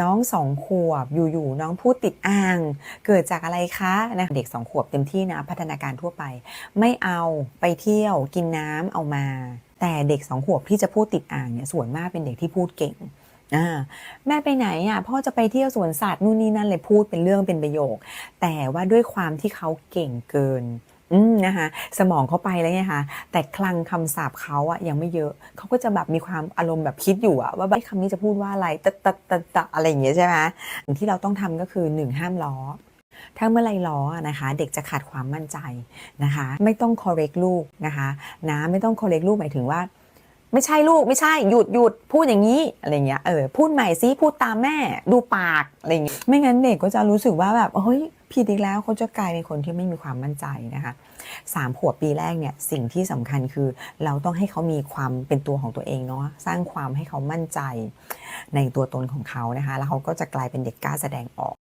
น้องสองขวบอยู่ๆน้องพูดติดอ่าง เกิดจากอะไรคะนะเด็กสองขวบเต็มที่นะพัฒนาการทั่วไป ไม่เอาไปเที่ยวกินน้ำเอามา แต่เด็กสองขวบที่จะพูดติดอ่างเนี่ยส่วนมากเป็นเด็กที่พูดเก่งอ่าแม่ไปไหนอะพ่อจะไปเที่ยวสวนสัตว์นู่นนี่นั่นเลยพูดเป็นเรื่องเป็นประโยค แต่ว่าด้วยความที่เขาเก่งเกิน อืมนะคะสมองเขาไปแล้วไงคะแต่คลังคำศัพท์เขาอะยังไม่เยอะเขาก็จะแบบมีความอารมณ์แบบคิดอยู่อะว่าแบบคำนี้จะพูดว่าอะไรตะตะตะตะอะไรอย่างเงี้ยใช่ไหมสิ่งที่เราต้องทำก็คือหนึ่งห้ามล้อถ้าเมื่อไรล้อนะคะ เด็กจะขาดความมั่นใจนะคะ ไม่ต้อง correct ลูกนะคะนะไม่ต้อง correct ลูกหมายถึงว่า ไม่ใช่ลูกไม่ใช่หยุดหยุดพูดอย่างนี้อะไรเงี้ยเออพูดใหม่ซิพูดตามแม่ดูปากอะไรเงี้ยไม่งั้นเด็กก็จะรู้สึกว่าแบบเฮ้ย ผิดอีกแล้วเขาจะกลายเป็นคนที่ไม่มีความมั่นใจนะคะสามขวบปีแรกเนี่ยสิ่งที่สำคัญคือเราต้องให้เขามีความเป็นตัวของตัวเองเนาะสร้างความให้เขามั่นใจในตัวตนของเขานะคะ แล้วเขาก็จะกลายเป็นเด็กกล้าแสดงออก